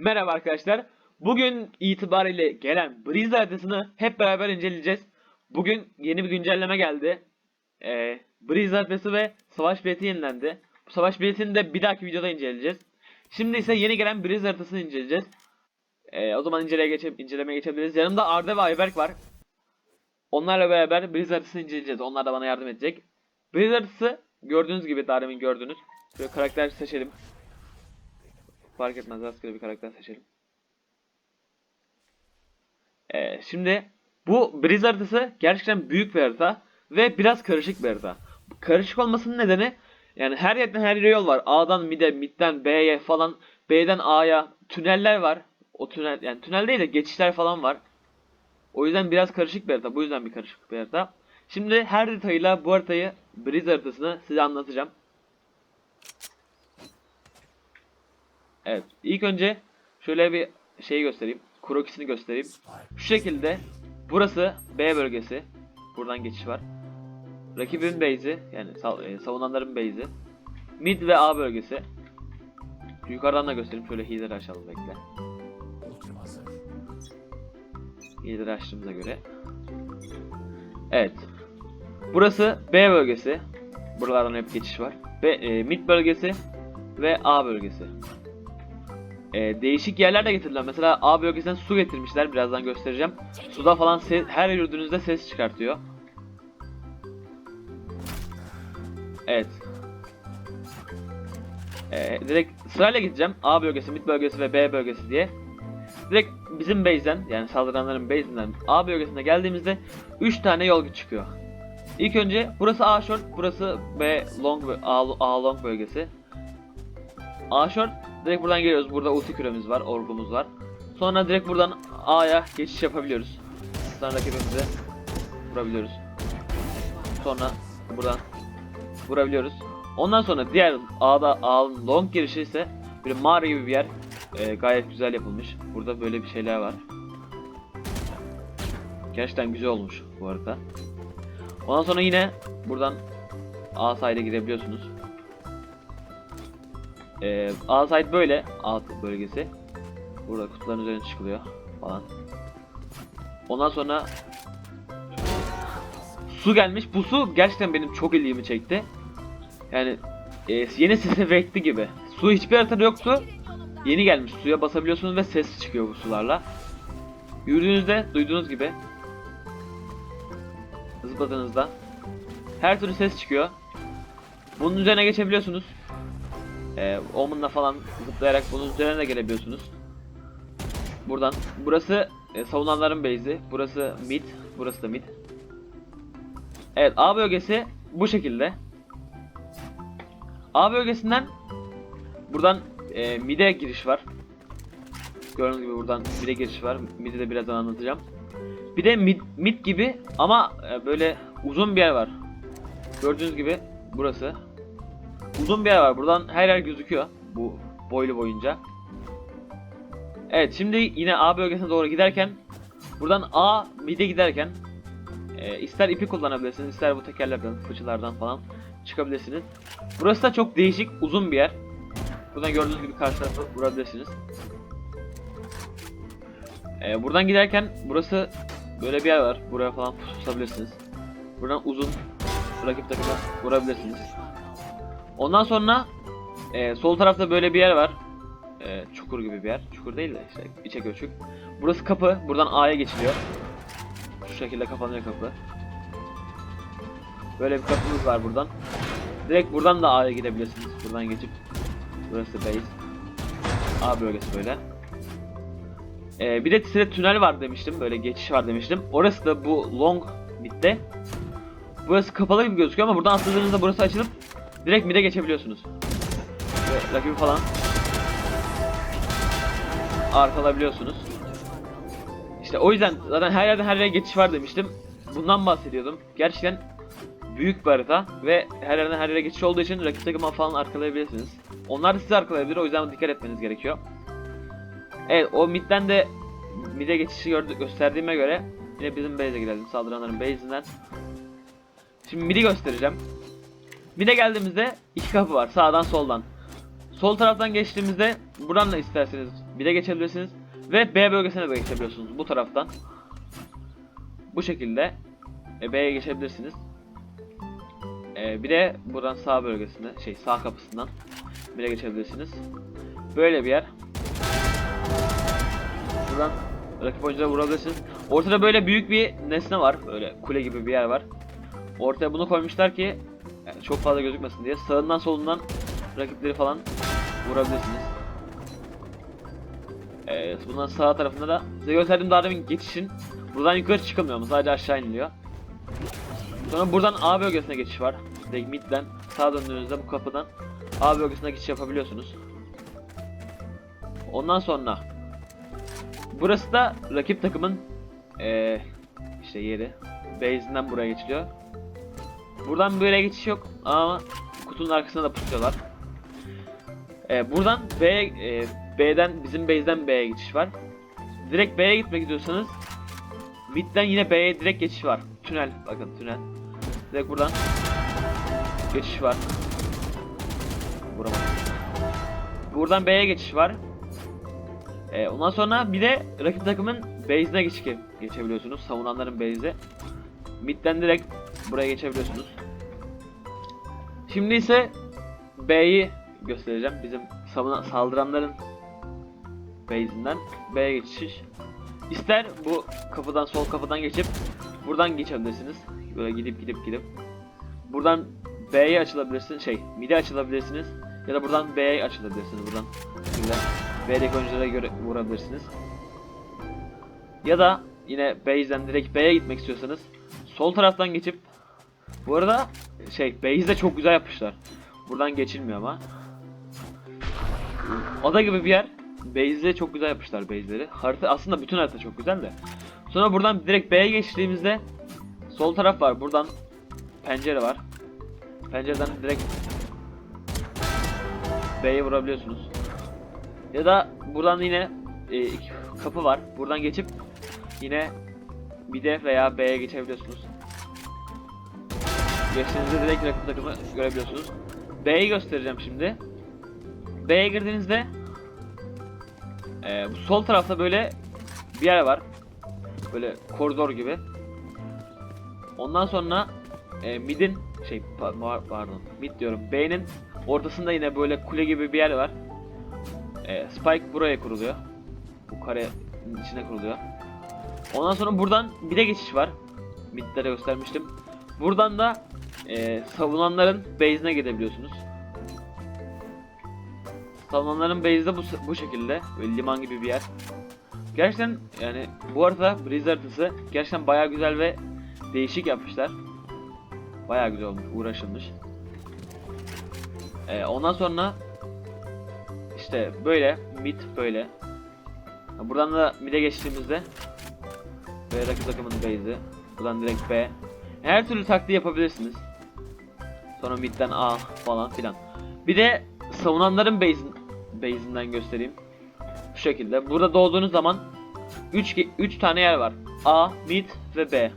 Merhaba arkadaşlar. Bugün itibariyle gelen Breeze haritasını hep beraber inceleyeceğiz. Bugün yeni bir güncelleme geldi. Ee, Breeze haritası ve savaş bileti yenilendi. Bu savaş biletini de bir dahaki videoda inceleyeceğiz. Şimdi ise yeni gelen Breeze haritasını inceleyeceğiz. Ee, o zaman inceleye geçe incelemeye geçebiliriz. Yanımda Arda ve Ayberk var. Onlarla beraber Breeze haritasını inceleyeceğiz. Onlar da bana yardım edecek. Breeze haritası gördüğünüz gibi daha demin gördünüz. Şöyle karakter seçelim. Fark etmez rastgele bir karakter seçelim. Ee, şimdi bu Breeze haritası gerçekten büyük bir harita ve biraz karışık bir harita. Karışık olmasının nedeni yani her yerden her yere yol var. A'dan mid'e, mid'den B'ye falan, B'den A'ya tüneller var. O tünel yani tünel değil de geçişler falan var. O yüzden biraz karışık bir harita. Bu yüzden bir karışık bir harita. Şimdi her detayıyla bu haritayı Breeze haritasını size anlatacağım. Evet. ilk önce şöyle bir şey göstereyim. Krokisini göstereyim. Şu şekilde burası B bölgesi. Buradan geçiş var. Rakibin base'i yani e, savunanların base'i. Mid ve A bölgesi. Yukarıdan da göstereyim. Şöyle healer'ı açalım bekle. Healer'ı açtığımıza göre. Evet. Burası B bölgesi. Buralardan hep geçiş var. B, e, mid bölgesi ve A bölgesi. Ee, değişik yerler de getirdiler. Mesela A bölgesinden su getirmişler. Birazdan göstereceğim. Suda falan ses, her yürüdüğünüzde ses çıkartıyor. Evet. Ee, direkt sırayla gideceğim. A bölgesi, mid bölgesi ve B bölgesi diye. Direkt bizim base'den yani saldıranların base'inden A bölgesine geldiğimizde 3 tane yol çıkıyor. İlk önce burası A short, burası B long A, A long bölgesi. A short direkt buradan geliyoruz. Burada ulti küremiz var, orbumuz var. Sonra direkt buradan A'ya geçiş yapabiliyoruz. Sonra rakibimize vurabiliyoruz. Sonra buradan vurabiliyoruz. Ondan sonra diğer A'da A'nın long girişi ise bir mağara gibi bir yer. Ee, gayet güzel yapılmış. Burada böyle bir şeyler var. Gerçekten güzel olmuş bu harita. Ondan sonra yine buradan A side'e girebiliyorsunuz. Ee, A böyle alt bölgesi. Burada kutuların üzerine çıkılıyor falan. Ondan sonra su gelmiş. Bu su gerçekten benim çok ilgimi çekti. Yani e, yeni sese efekti gibi. Su hiçbir haritada yoktu. Yeni gelmiş. Suya basabiliyorsunuz ve ses çıkıyor bu sularla. Yürüdüğünüzde duyduğunuz gibi zıpladığınızda her türlü ses çıkıyor. Bunun üzerine geçebiliyorsunuz. Ee, Omen'la falan zıplayarak bunun üzerine de gelebiliyorsunuz. Buradan. Burası e, savunanların base'i. Burası mid. Burası da mid. Evet A bölgesi bu şekilde. A bölgesinden buradan e, mid'e giriş var. Gördüğünüz gibi buradan mid'e giriş var. Mid'i de birazdan anlatacağım. Bir de mid, mid gibi ama e, böyle uzun bir yer var. Gördüğünüz gibi burası. Uzun bir yer var. Buradan her yer gözüküyor. Bu boylu boyunca. Evet şimdi yine A bölgesine doğru giderken buradan A mid'e giderken e, ister ipi kullanabilirsiniz ister bu tekerlerden fıçılardan falan çıkabilirsiniz. Burası da çok değişik uzun bir yer. Buradan gördüğünüz gibi karşı tarafa vurabilirsiniz. E, buradan giderken burası böyle bir yer var. Buraya falan pusabilirsiniz. Buradan uzun rakip takıma vurabilirsiniz. Ondan sonra e, sol tarafta böyle bir yer var. E, çukur gibi bir yer. Çukur değil de işte içe göçük. Burası kapı. Buradan A'ya geçiliyor. Şu şekilde kapanıyor kapı. Böyle bir kapımız var buradan. Direkt buradan da A'ya gidebilirsiniz. Buradan geçip. Burası base. A bölgesi böyle. E, bir de size tünel var demiştim. Böyle geçiş var demiştim. Orası da bu long midde. Burası kapalı gibi gözüküyor ama buradan atladığınızda burası açılıp direkt mid'e geçebiliyorsunuz. Rakibi falan arkalayabiliyorsunuz. İşte o yüzden zaten her yerden her yere geçiş var demiştim. Bundan bahsediyordum. Gerçekten büyük bir harita ve her yerden her yere geçiş olduğu için rakip takıma falan arkalayabilirsiniz. Onlar da sizi arkalayabilir o yüzden dikkat etmeniz gerekiyor. Evet o midden de mid'e geçişi gördü, gösterdiğime göre yine bizim base'e girelim. Saldıranların base'inden. Şimdi mid'i göstereceğim. Mid'e geldiğimizde iki kapı var sağdan soldan. Sol taraftan geçtiğimizde buradan da isterseniz bire geçebilirsiniz. Ve B bölgesine de geçebiliyorsunuz bu taraftan. Bu şekilde e, B'ye geçebilirsiniz. E, bir de buradan sağ bölgesine, şey sağ kapısından bire geçebilirsiniz. Böyle bir yer. Buradan rakip oyunculara vurabilirsiniz. Ortada böyle büyük bir nesne var. Böyle kule gibi bir yer var. Ortaya bunu koymuşlar ki yani çok fazla gözükmesin diye. Sağından solundan rakipleri falan vurabilirsiniz. Evet, bundan sağ tarafında da size gösterdiğim daha geçişin buradan yukarı çıkılmıyor? Sadece aşağı iniliyor. Sonra buradan A bölgesine geçiş var. Direkt midden sağa döndüğünüzde bu kapıdan A bölgesine geçiş yapabiliyorsunuz. Ondan sonra burası da rakip takımın eee işte yeri. Base'inden buraya geçiliyor. Buradan böyle geçiş yok ama kutunun arkasına da pusuyorlar. Ee, buradan B, e, B'den bizim base'den B'ye geçiş var. Direkt B'ye gitmek istiyorsanız midden yine B'ye direkt geçiş var. Tünel bakın tünel. Direkt buradan geçiş var. Vuramadım. Buradan B'ye geçiş var. Ee, ondan sonra bir de rakip takımın base'ine geçiş geçebiliyorsunuz. Savunanların base'e. Midden direkt buraya geçebiliyorsunuz. Şimdi ise B'yi göstereceğim. Bizim saldıranların base'inden B'ye geçiş. İster bu kapıdan sol kapıdan geçip buradan geçebilirsiniz. Böyle gidip gidip gidip. Buradan B'ye açılabilirsiniz. Şey, mid'e açılabilirsiniz. Ya da buradan B'ye açılabilirsiniz. Buradan B'deki oyunculara göre vurabilirsiniz. Ya da yine base'den direkt B'ye gitmek istiyorsanız sol taraftan geçip bu arada şey base'de çok güzel yapmışlar. Buradan geçilmiyor ama. Ada gibi bir yer. Base'de çok güzel yapmışlar base'leri. Harita aslında bütün harita çok güzel de. Sonra buradan direkt B'ye geçtiğimizde sol taraf var. Buradan pencere var. Pencereden direkt B'ye vurabiliyorsunuz. Ya da buradan yine e, kapı var. Buradan geçip yine mid'e veya B'ye geçebiliyorsunuz. Geçtiğinizde direkt rakip takımı görebiliyorsunuz. B'yi göstereceğim şimdi. B'ye girdiğinizde e, bu sol tarafta böyle bir yer var. Böyle koridor gibi. Ondan sonra e, mid'in şey pa- pardon mid diyorum B'nin ortasında yine böyle kule gibi bir yer var. E, Spike buraya kuruluyor. Bu karenin içine kuruluyor. Ondan sonra buradan bir de geçiş var. Mid'lere göstermiştim. Buradan da e, savunanların base'ine gidebiliyorsunuz. Savunanların base'i bu, bu şekilde. Böyle liman gibi bir yer. Gerçekten yani bu arada haritası gerçekten baya güzel ve değişik yapmışlar. Baya güzel olmuş, uğraşılmış. Ee, ondan sonra işte böyle mid böyle. Buradan da mid'e geçtiğimizde ve rakip takımın base'i. Buradan direkt B. Her türlü taktiği yapabilirsiniz. Sonra midden A falan filan. Bir de savunanların base base'inden göstereyim. Bu şekilde. Burada doğduğunuz zaman 3 3 tane yer var. A, mid ve B.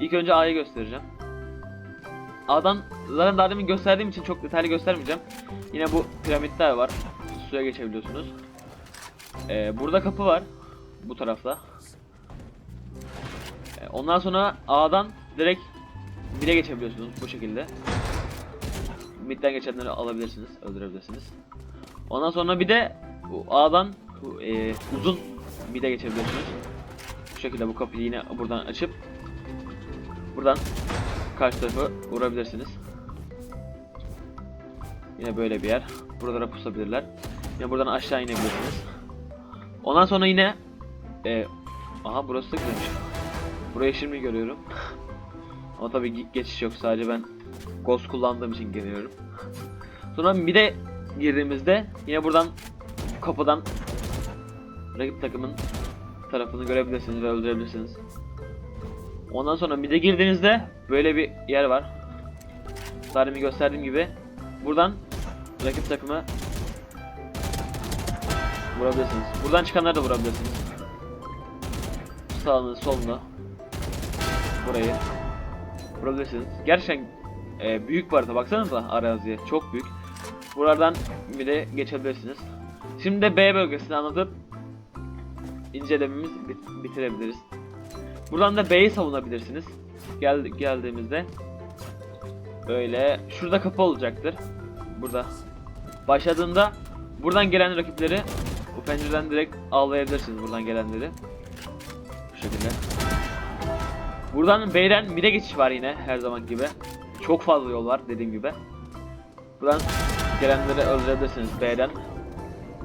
İlk önce A'yı göstereceğim. A'dan zaten daha demin gösterdiğim için çok detaylı göstermeyeceğim. Yine bu piramitler var. Suya geçebiliyorsunuz. Ee, burada kapı var. Bu tarafta. Ee, ondan sonra A'dan direkt mid'e geçebiliyorsunuz bu şekilde. Mid'den geçenleri alabilirsiniz, öldürebilirsiniz. Ondan sonra bir de A'dan e, uzun mid'e geçebiliyorsunuz. Bu şekilde bu kapıyı yine buradan açıp buradan karşı tarafı vurabilirsiniz. Yine böyle bir yer. Buralara pusabilirler. Yine buradan aşağı inebilirsiniz. Ondan sonra yine e, aha burası da güzelmiş. Burayı şimdi görüyorum. Ama tabii ge- geçiş yok sadece ben Ghost kullandığım için geliyorum. Sonra bir de girdiğimizde yine buradan bu kapıdan rakip takımın tarafını görebilirsiniz ve öldürebilirsiniz. Ondan sonra bir de girdiğinizde böyle bir yer var. Daha gösterdiğim gibi buradan rakip takımı vurabilirsiniz. Buradan çıkanları da vurabilirsiniz. Sağını, solunu burayı vurabilirsiniz. Gerçekten e, büyük bir harita baksanıza araziye çok büyük. Buradan bir de geçebilirsiniz. Şimdi de B bölgesini anlatıp incelememiz bit- bitirebiliriz. Buradan da B'yi savunabilirsiniz. Gel geldiğimizde böyle şurada kapı olacaktır. Burada. Başladığında buradan gelen rakipleri bu pencereden direkt avlayabilirsiniz buradan gelenleri. Bu şekilde. Buradan B'den mid'e geçiş var yine her zaman gibi. Çok fazla yol var dediğim gibi. Buradan gelenleri öldürebilirsiniz B'den.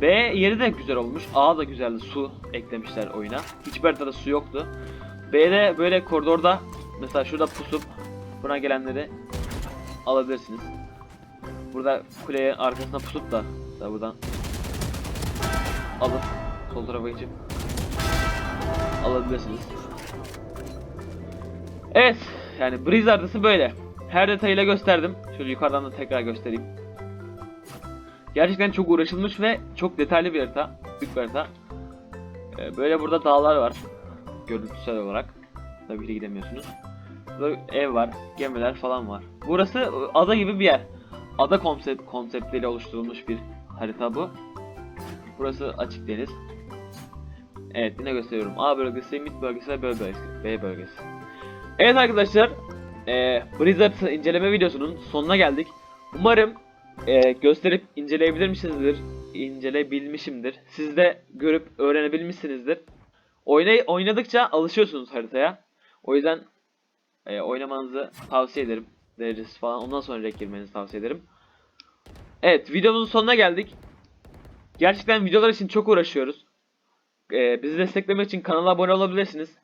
B yeri de güzel olmuş. A da güzeldi. Su eklemişler oyuna. Hiçbir haritada su yoktu. B'de böyle koridorda mesela şurada pusup buna gelenleri alabilirsiniz. Burada kuleye arkasına pusup da mesela buradan alıp sol tarafa geçip alabilirsiniz. Evet, yani Breeze haritası böyle. Her detayıyla gösterdim. Şöyle yukarıdan da tekrar göstereyim. Gerçekten çok uğraşılmış ve çok detaylı bir harita. Büyük bir harita. Ee, böyle burada dağlar var. Görüntüsel olarak. Tabii ki gidemiyorsunuz. Burada ev var, gemiler falan var. Burası e, ada gibi bir yer. Ada konsept konseptiyle oluşturulmuş bir harita bu. Burası açık deniz. Evet yine gösteriyorum. A bölgesi, mid bölgesi ve B bölgesi. B bölgesi. Evet arkadaşlar, e, Blizzard inceleme videosunun sonuna geldik. Umarım e, gösterip inceleyebilmişsinizdir, inceleyebilmişimdir. Siz de görüp öğrenebilmişsinizdir. Oynay oynadıkça alışıyorsunuz haritaya. O yüzden e, oynamanızı tavsiye ederim. Derecesi falan ondan sonra renk girmenizi tavsiye ederim. Evet videomuzun sonuna geldik. Gerçekten videolar için çok uğraşıyoruz. E, bizi desteklemek için kanala abone olabilirsiniz.